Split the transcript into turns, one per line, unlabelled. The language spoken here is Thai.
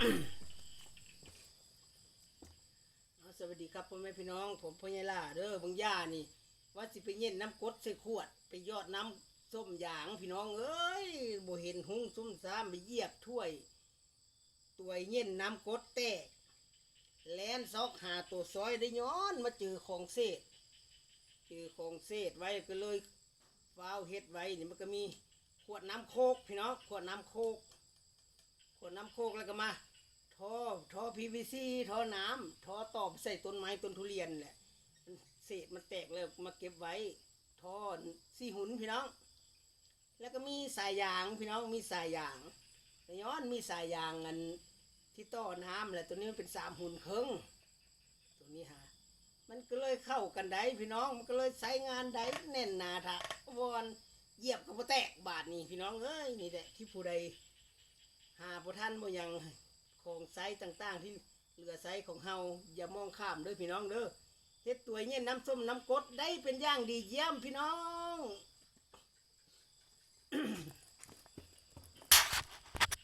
เอาสวัสดีครับพ่อแม่พี่น้อง ผมพ่อใหญ่ล่าเด้อบางย่านี่ ว่าสิไปเย็นน้ำกดใส่ขวด ไปยอดน้ำส้มหยางพี่น้องเอ้ยบ่เห็นหุ้งซุ่มซ้ำไปเหยียบถ้วยตัวเย็นน้ำกดแตกแลนซอกหาตัวซอยได้ย้อนมาเจอของเศษเจอของเศษไว้ก็เลยฟ้าวเฮ็ดไว้นี่มันก็มีขวดน้ำโคกพี่น้องขวดน้ำโคกขวดน้ำโคกแล้วก็มา ท่อท่อ PVC ท่อน้ำท่อตอบใส่ต้นไม้ต้นทุเรียนแหละมันเศษมันแตกเลยมาเก็บไว้ท่อสี่หุ่นพี่น้อง แล้วก็มีสายยางพี่น้องมีสายยางแต่ย้อนมีสายยางอันที่ต่อน้ำแหละตัวนี้มันเป็นสามหุ่นครึ่งตัวนี้ฮะมันก็เลยเข้ากันได้พี่น้องมันก็เลยใช้งานได้แน่นหนาทะวอนเหยียบกับแตกบาทนี่พี่น้องเอ้ยนี่แหละที่ผู้ใดหาพระท่านบ่ยัง ไซส์ต่างๆ ที่เหลือไซส์ของเฮาอย่ามองข้ามเด้อพี่น้องเด้อเฮ็ดตัวเงี้ยน้ำส้มน้ำกดได้เป็นอย่างดีเยี่ยมพี่น้อง